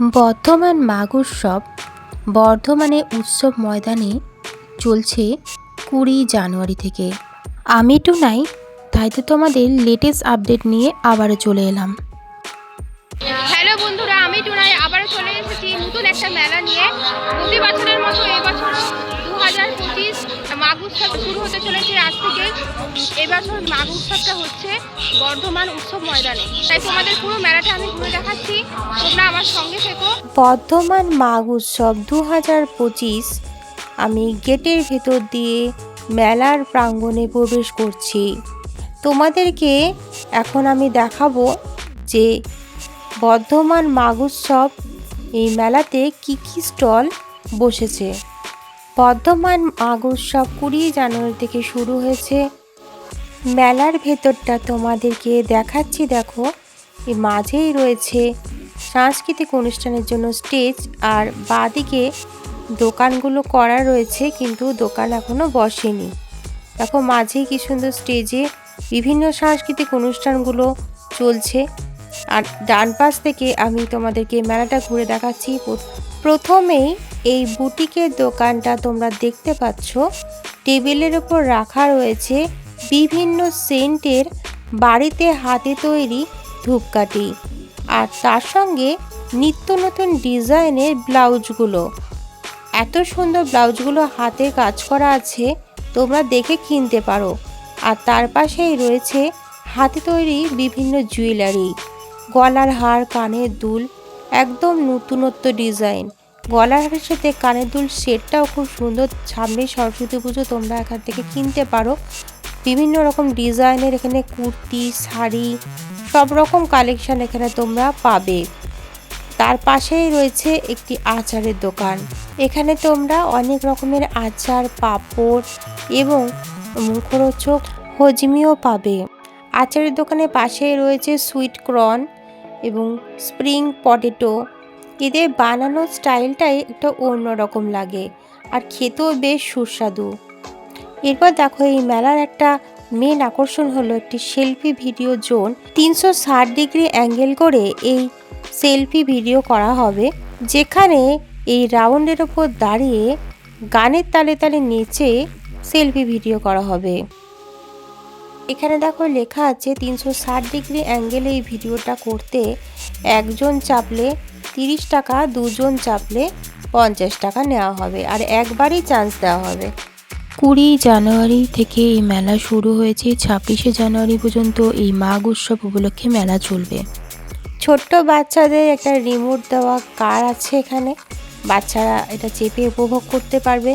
বর্ধমান মাঘ উৎসব বর্ধমানে উৎসব ময়দানে চলছে কুড়ি জানুয়ারি থেকে। আমি টুনাই তাই তো তোমাদের লেটেস্ট আপডেট নিয়ে আবারও চলে এলাম। হ্যালো বন্ধুরা, আমি টুনাই আবার চলে এসেছি নতুন একটা মেলা নিয়ে। প্রতি বছরের উৎসব শুরু হতে চলেছে আজ থেকে এবছর মাঘ উৎসবটা হচ্ছে বর্ধমান উৎসব ময়দানে। তাই তোমাদের পুরো মেলাটা আমি ঘুরে দেখাচ্ছি। তোমরা আমার সঙ্গে থেকো। বর্ধমান মাঘ উৎসব দু হাজার পঁচিশ, আমি গেটের ভেতর দিয়ে মেলার প্রাঙ্গণে প্রবেশ করছি। তোমাদেরকে এখন আমি দেখাবো যে বর্ধমান মাঘ উৎসব এই মেলাতে কি কি স্টল বসেছে। বর্ধমান মাঘ উৎসব কুড়ি জানুয়ারি থেকে শুরু হয়েছে। মেলার ভেতরটা তোমাদেরকে দেখাচ্ছি, দেখো। এই মাঝেই রয়েছে সাংস্কৃতিক অনুষ্ঠানের জন্য স্টেজ আর বাদিকে দোকানগুলো করা রয়েছে, কিন্তু দোকান এখনও বসেনি। দেখো মাঝেই কি সুন্দর স্টেজে বিভিন্ন সাংস্কৃতিক অনুষ্ঠানগুলো চলছে। আর ডান পাশ থেকে আমি তোমাদেরকে মেলাটা ঘুরে দেখাচ্ছি প্রথমেই এই বুটিকের দোকানটা তোমরা দেখতে পাচ্ছ। টেবিলের ওপর রাখা রয়েছে বিভিন্ন সেন্টের বাড়িতে হাতে তৈরি ধূপকাঠি। আর তার সঙ্গে নিত্য নতুন ডিজাইনের ব্লাউজগুলো। এত সুন্দর ব্লাউজগুলো হাতে কাজ করা আছে, তোমরা দেখে কিনতে পারো। আর তার পাশেই রয়েছে হাতে তৈরি বিভিন্ন জুয়েলারি। গলার হার, কানের দুল একদম নতুনত্ব ডিজাইন। গলার সাথে কানের দুল সেটটাও খুব সুন্দর। সামনে সরস্বতী পুজো, তোমরা এখান থেকে কিনতে পারো। বিভিন্ন রকম ডিজাইনের এখানে কুর্তি, শাড়ি, সব রকম কালেকশন এখানে তোমরা পাবে। তার পাশেই রয়েছে একটি আচারের দোকান। এখানে তোমরা অনেক রকমের আচার, পাঁপড় এবং মুখরোচক হজমিও পাবে। আচারের দোকানের পাশেই রয়েছে সুইট কর্ন। এবং স্প্রিং পটেটো। এদের বানানোর স্টাইলটাই একটা অন্যরকম লাগে আর খেতেও বেশ সুস্বাদু। এরপর দেখো, এই মেলার একটা মেন আকর্ষণ হলো একটি সেলফি ভিডিও জোন তিনশো ষাট ডিগ্রি অ্যাঙ্গেল করে এই সেলফি ভিডিও করা হবে, যেখানে এই রাউন্ডের ওপর দাঁড়িয়ে গানের তালে তালে নেচে সেলফি ভিডিও করা হবে। এখানে দেখো লেখা আছে তিনশো ষাট ডিগ্রি অ্যাঙ্গেলে এই ভিডিওটা করতে একজন চাপলে তিরিশ টাকা দুজন চাপলে পঞ্চাশ টাকা নেওয়া হবে আর একবারই চান্স দেওয়া হবে। কুড়ি জানুয়ারি থেকে এই মেলা শুরু হয়েছে ছাব্বিশে জানুয়ারি পর্যন্ত এই মাঘ উৎসব উপলক্ষে মেলা চলবে। ছোট্ট বাচ্চাদের একটা রিমোট দেওয়া কার আছে এখানে। বাচ্চারা এটা চেপে উপভোগ করতে পারবে।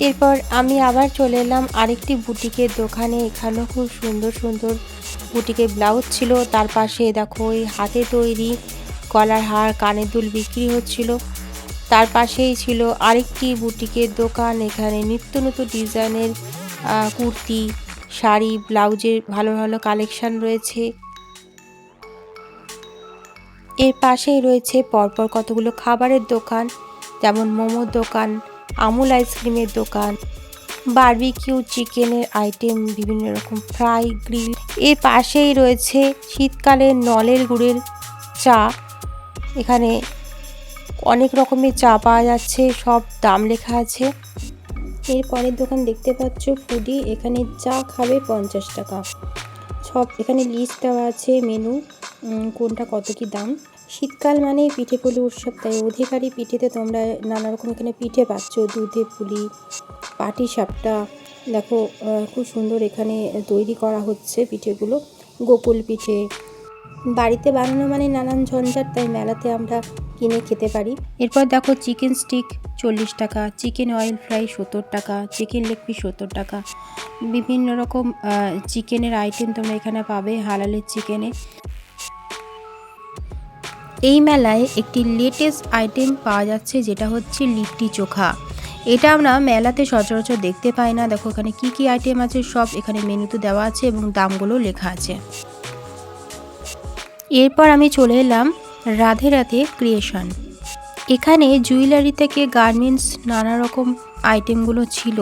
এরপর আমি আবার চলে এলাম আরেকটি বুটিকের দোকানে। এখানেও খুব সুন্দর সুন্দর বুটিকের ব্লাউজ ছিল। তার পাশে দেখো ওই হাতে তৈরি গলার হার, কানের দুল বিক্রি হচ্ছিল। তার পাশেই ছিল আরেকটি বুটিকের দোকান। এখানে নিত্য নতুন ডিজাইনের কুর্তি, শাড়ি, ব্লাউজের ভালো ভালো কালেকশান রয়েছে। এর পাশেই রয়েছে পরপর কতগুলো খাবারের দোকান, যেমন মোমোর দোকান আমুল আইসক্রিমের দোকান, বারবিকিউ চিকেনের আইটেম, বিভিন্ন রকম ফ্রাই গ্রিল। এর পাশেই রয়েছে শীতকালে নলের গুড়ের চা। এখানে অনেক রকমের চা পাওয়া যাচ্ছে, সব দাম লেখা আছে। এর পরের দোকান দেখতে পাচ্ছ ফুডি এখানে চা খাবে পঞ্চাশ টাকা। সব, এখানে লিস্ট দেওয়া আছে মেনু কোনটা কত কি দাম। শীতকাল মানে পিঠে পুলি উৎসব, তাই অধিকারী পিঠেতে তোমরা নানা রকম এখানে পিঠে পাচ্ছ দুধে পুলি, পাটি সাপটা, দেখো খুব সুন্দর এখানে তৈরি করা হচ্ছে পিঠেগুলো গোকুল পিঠে। বাড়িতে বানানো মানে নানান ঝঞ্ঝাট, তাই মেলাতে আমরা কিনে খেতে পারি। এরপর দেখো চিকেন স্টিক চল্লিশ টাকা, চিকেন অয়েল ফ্রাই সত্তর টাকা, চিকেন লেগ পিস সত্তর টাকা। বিভিন্ন রকম চিকেনের আইটেম তোমরা এখানে পাবে, হালালের চিকেনে। এই মেলায় একটি লেটেস্ট আইটেম পাওয়া যাচ্ছে, যেটা হচ্ছে লিট্টি চোখা। এটা আমরা মেলাতে সচরাচর দেখতে পাই না। দেখো, এখানে কি কি আইটেম আছে, সব এখানে মেনুতে দেওয়া আছে এবং দামগুলো লেখা আছে। এরপর আমি চলে এলাম রাধে রাধে ক্রিয়েশন এখানে জুয়েলারি থেকে গার্মেন্টস নানা রকম আইটেমগুলো ছিল।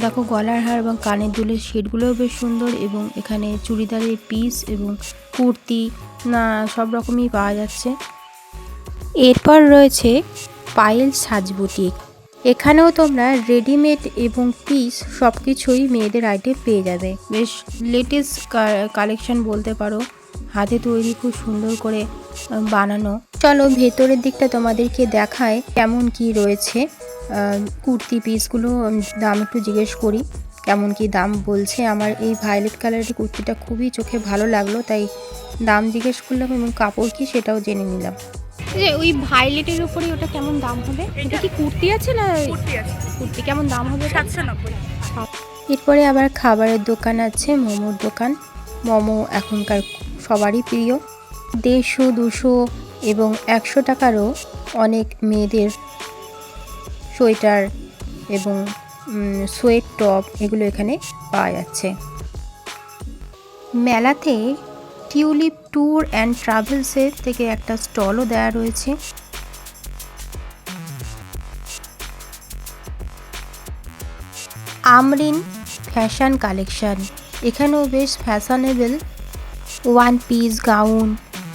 দেখো গলার হার এবং কানের দুলের শেডগুলোও বেশ সুন্দর এবং এখানে চুড়িদারের পিস এবং কুর্তি, না, সব রকমই পাওয়া যাচ্ছে। এরপর রয়েছে পায়েল সাজ বুটিক এখানেও তোমরা রেডিমেড এবং পিস সব কিছুই মেয়েদের আইটেম পেয়ে যাবে। বেশ লেটেস্ট কালেকশন বলতে পারো। হাতে তৈরি খুব সুন্দর করে বানানো। চলো ভেতরের দিকটা তোমাদেরকে দেখায় কেমন কি রয়েছে। কুর্তি পিসগুলো দাম একটু জিজ্ঞেস করি কেমন কি দাম বলছে। আমার এই ভায়োলেট কালারের কুর্তিটা খুবই চোখে ভালো লাগল তাই দাম জিজ্ঞেস করলাম এবং কাপড় কি সেটাও জেনে নিলাম। যে ওই ভায়োলেটের উপরে ওটা কেমন দাম হবে? এটা কি কুর্তি আছে না কুর্তি আছে। কুর্তি কেমন দাম হবে? সাতশো নব্বই। এরপরে আবার খাবারের দোকান আছে মোমোর দোকান। মোমো এখনকার সবারই প্রিয়। দেড়শো দুশো এবং একশো টাকারও অনেক মেয়েদের সোয়েটার এবং সোয়েট টপ এগুলো এখানে পাওয়া যাচ্ছে। মেলাতে টিউলিপ ট্যুর অ্যান্ড ট্রাভেলসের থেকে একটা স্টলও দেওয়া রয়েছে। Amrin fashion collection. এখানেও বেশ ফ্যাশনেবল। ওয়ান পিস, গাউন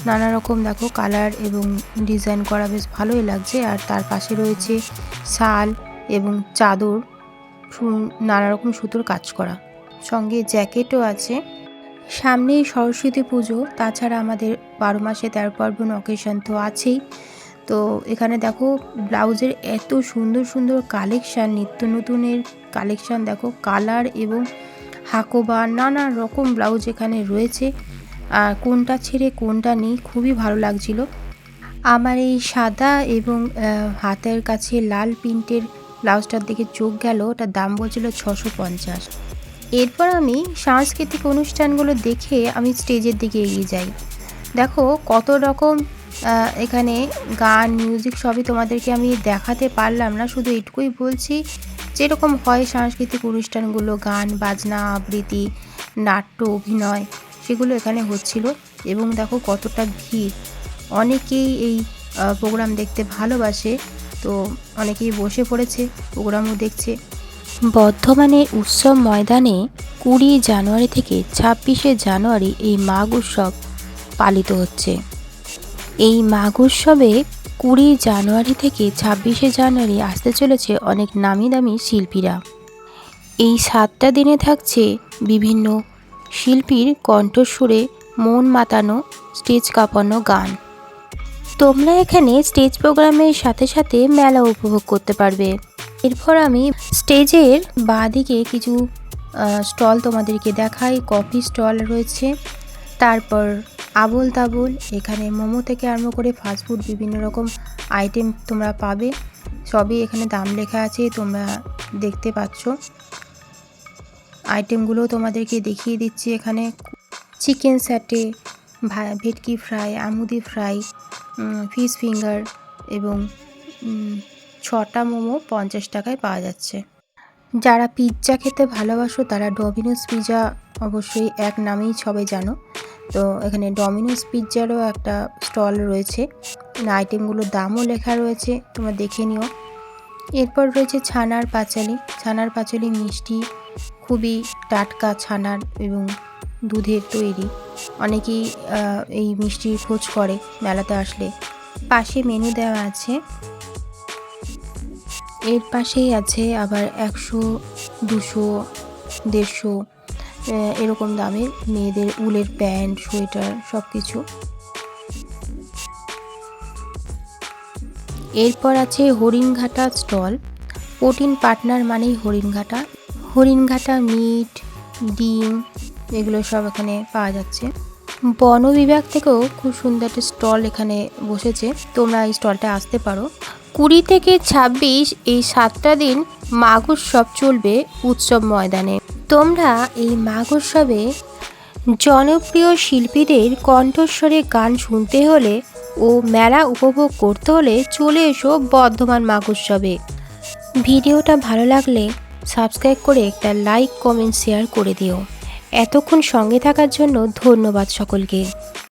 নানা রকম দেখো কালার এবং ডিজাইন করা বেশ ভালোই লাগছে। আর তার পাশে রয়েছে শাল এবং চাদর নানা রকম সুতোর কাজ করা। সঙ্গে জ্যাকেটও আছে। সামনেই সরস্বতী পুজো, তাছাড়া আমাদের বারো মাসে তেরো পার্বণ অকেশন তো আছেই। তো এখানে দেখো, ব্লাউজের এত সুন্দর সুন্দর কালেকশান নিত্য নতুনের কালেকশান দেখো কালার এবং হাকোবা, নানা রকম ব্লাউজ এখানে রয়েছে। আর কোনটা ছেড়ে কোনটা নেই, খুবই ভালো লাগছিল। আমার এই সাদা এবং হাতের কাছে লাল প্রিন্টের ব্লাউজটার দিকে চোখ গেল, ওটার দাম বলছিল ছশো পঞ্চাশ। এরপর আমি সাংস্কৃতিক অনুষ্ঠানগুলো দেখে আমি স্টেজের দিকে এগিয়ে যাই। দেখো কত রকম এখানে গান, মিউজিক সবই তোমাদেরকে আমি দেখাতে পারলাম না, শুধু এটুকুই বলছি যেরকম হয় সাংস্কৃতিক অনুষ্ঠানগুলো, গান, বাজনা, আবৃত্তি, নাট্য, অভিনয়, সেগুলো এখানে হচ্ছিল। এবং দেখো কতটা ভিড়। অনেকেই এই প্রোগ্রাম দেখতে ভালোবাসে। তো অনেকেই বসে পড়েছে প্রোগ্রামও দেখছে। বর্ধমানের উৎসব ময়দানে কুড়ি জানুয়ারি থেকে ছাব্বিশে জানুয়ারি এই মাঘ উৎসব পালিত হচ্ছে। এই মাঘ উৎসবে কুড়ি জানুয়ারি থেকে ছাব্বিশে জানুয়ারি আসতে চলেছে অনেক নামি দামি শিল্পীরা। এই সাতটা দিনে থাকছে বিভিন্ন শিল্পীর কণ্ঠস্বরে মন মাতানো, স্টেজ কাঁপানো গান। তোমরা এখানে স্টেজ প্রোগ্রামের সাথে সাথে মেলা উপভোগ করতে পারবে। এরপর আমি স্টেজের বাঁদিকে কিছু স্টল তোমাদেরকে দেখাই। কফি স্টল রয়েছে। তারপর আবোল তাবোল এখানে মোমো থেকে আরম্ভ করে ফাস্টফুড বিভিন্ন রকম আইটেম তোমরা পাবে। সবই এখানে দাম লেখা আছে, তোমরা দেখতে পাচ্ছ। আইটেমগুলো তোমাদেরকে দেখিয়ে দিচ্ছি এখানে। চিকেন স্যাটে ভেটকি ফ্রাই, আমুদি ফ্রাই ফিশ ফিঙ্গার এবং ছটা মোমো পঞ্চাশ টাকায় পাওয়া যাচ্ছে। যারা পিৎজা খেতে ভালোবাসো, তারা ডমিনোস পিৎজা অবশ্যই এক নামেই সবাই জানো। তো এখানে ডমিনোস পিৎজারও একটা স্টল রয়েছে। আইটেমগুলোর দামও লেখা রয়েছে, তোমরা দেখে নিও। এরপর রয়েছে ছানার পাঁচালি। ছানার পাঁচালি মিষ্টি, খুবই টাটকা ছানার এবং দুধের তৈরি। অনেকেই এই মিষ্টির খোঁজ করে মেলাতে আসলে। পাশে মেনু দেওয়া আছে। এর পাশেই আছে আবার একশো, দুশো, দেড়শো এরকম দামের মেয়েদের উলের প্যান্ট, সোয়েটার সব কিছু এরপর আছে হরিণঘাটা স্টল। প্রোটিন পার্টনার মানেই হরিণঘাটা। হরিণঘাটা মিট, ডিম এগুলো সব এখানে পাওয়া যাচ্ছে। বন বিভাগ থেকেও খুব সুন্দর একটা স্টল এখানে বসেছে। তোমরা এই স্টলটা আসতে পারো। কুড়ি থেকে ছাব্বিশ এই সাতটা দিন মাঘ উৎসব চলবে উৎসব ময়দানে। তোমরা এই মাঘ উৎসবে জনপ্রিয় শিল্পীদের কণ্ঠস্বরে গান শুনতে হলে ও মেলা উপভোগ করতে হলে চলে এসো বর্ধমান মাঘ উৎসবে। ভিডিওটা ভালো লাগলে সাবস্ক্রাইব করে একটা লাইক, কমেন্ট, শেয়ার করে দিও। এতক্ষণ সঙ্গে থাকার জন্য ধন্যবাদ সকলকে।